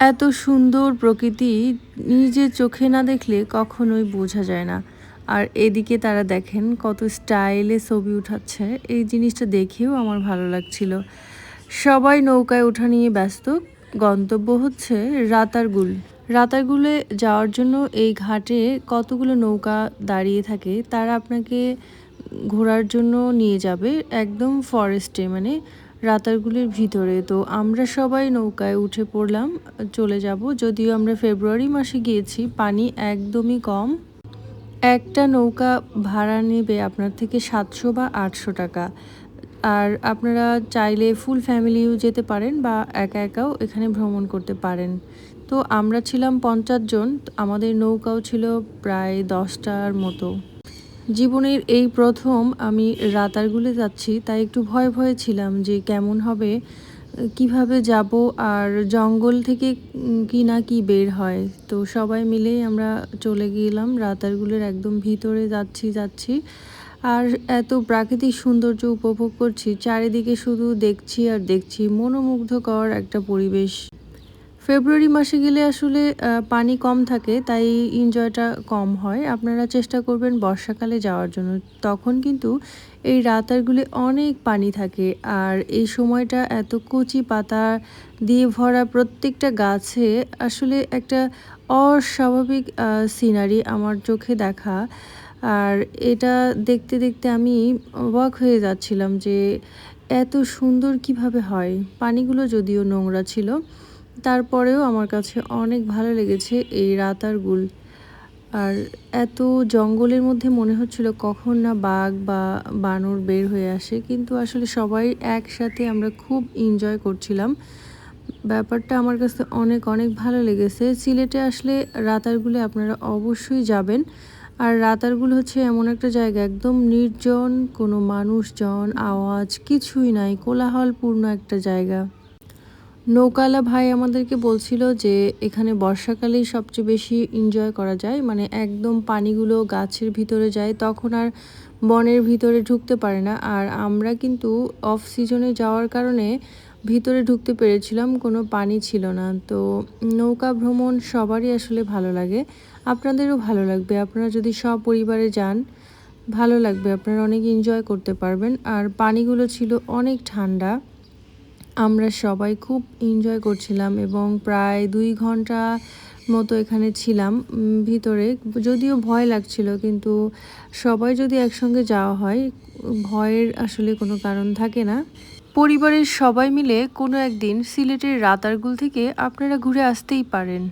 এত সুন্দর প্রকৃতি নিজের চোখে না দেখলে কখনোই বোঝা যায় না। আর এদিকে তারা দেখেন কত স্টাইলে ছবি উঠাচ্ছে। এই জিনিসটা দেখেও আমার ভালো লাগছিল। সবাই নৌকায় ওঠা নিয়ে ব্যস্ত। গন্তব্য হচ্ছে রাতারগুল। রাতারগুলে যাওয়ার জন্য এই ঘাটে কতগুলো নৌকা দাঁড়িয়ে থাকে তারা আপনাকে ঘোরার জন্য নিয়ে যাবে একদম ফরেস্টে মানে রাতারগুলির ভিতরে। তো আমরা সবাই নৌকায় উঠে পড়লাম, চলে যাব। যদিও আমরা ফেব্রুয়ারি মাসে গিয়েছি, পানি একদমই কম। একটা নৌকা ভাড়া নেবে আপনার থেকে সাতশো বা আটশো টাকা। আর আপনারা চাইলে ফুল ফ্যামিলিও যেতে পারেন বা একা একাও এখানে ভ্রমণ করতে পারেন। তো আমরা ছিলাম পঞ্চাশ জন, আমাদের নৌকাও ছিল প্রায় দশটার মতো। জীবনের এই প্রথম আমি রাতারগুলে যাচ্ছি, তাই একটু ভয় ভয়ে ছিলাম যে কেমন হবে, কীভাবে যাব আর জঙ্গল থেকে কি না কি বের হয়। তো সবাই মিলেই আমরা চলে গেলাম, রাতারগুলের একদম ভিতরে যাচ্ছি যাচ্ছি। আর এত প্রাকৃতিক সৌন্দর্য উপভোগ করছি, চারিদিকে শুধু দেখছি আর দেখছি, মনোমুগ্ধকর একটা পরিবেশ। ফেব্রুয়ারি মাসে গেলে আসলে পানি কম থাকে, তাই এনজয়টা কম হয়। আপনারা চেষ্টা করবেন বর্ষাকালে যাওয়ার জন্য। তখন কিন্তু এই রাতারগুলি অনেক পানি থাকে, আর এই সময়টা এত কচি পাতা দিয়ে ভরা প্রত্যেকটা গাছে আসলে একটা অস্বাভাবিক সিনারি আমার চোখে দেখা। আর এটা দেখতে দেখতে আমি অবাক হয়ে যাচ্ছিলাম যে, এত সুন্দর কীভাবে হয়? পানিগুলো যদিও নোংরা ছিল তারপরেও আমার কাছে অনেক ভালো লেগেছে এই রাতারগুল আর এত জঙ্গলের মধ্যে মনে হচ্ছিল কখন না বাঘ বা বানর বের হয়ে আসে, কিন্তু আসলে সবাই একসাথে আমরা খুব এনজয় করছিলাম। ব্যাপারটা আমার কাছে অনেক অনেক ভালো লেগেছে। সিলেটে আসলে রাতারগুলে আপনারা অবশ্যই যাবেন। আর রাতারগুল হচ্ছে এমন একটা জায়গা, একদম নির্জন, কোনো মানুষজন, আওয়াজ কিছুই নাই, কোলাহলপূর্ণ একটা জায়গা। নৌকালা ভাই আমাদেরকে বলছিল যে এখানে বর্ষাকালেই সবচেয়ে বেশি এনজয় করা যায় মানে একদম পানিগুলো গাছের ভিতরে যায়, তখন আর বনের ভিতরে ঢুকতে পারে না। আর আমরা কিন্তু অফ সিজনে যাওয়ার কারণে ভিতরে ঢুকতে পেরেছিলাম, কোনো পানি ছিল না। তো নৌকা ভ্রমণ সবারই আসলে ভালো লাগে, আপনাদেরও ভালো লাগবে। আপনারা যদি সব পরিবারে যান, ভালো লাগবে। আপনারা অনেক এনজয় করতে পারবেন। আর পানিগুলো ছিল অনেক ঠান্ডা। আমরা সবাই খুব এনজয় করছিলাম এবং প্রায় দুই ঘণ্টা মতো এখানে ছিলাম ভিতরে। যদিও ভয় লাগছিল, কিন্তু সবাই যদি একসঙ্গে যাওয়া হয়, ভয়ের আসলে কোনো কারণ থাকে না। পরিবারের সবাই মিলে কোনো একদিন সিলেটের রাতারগুল থেকে আপনারা ঘুরে আসতেই পারেন।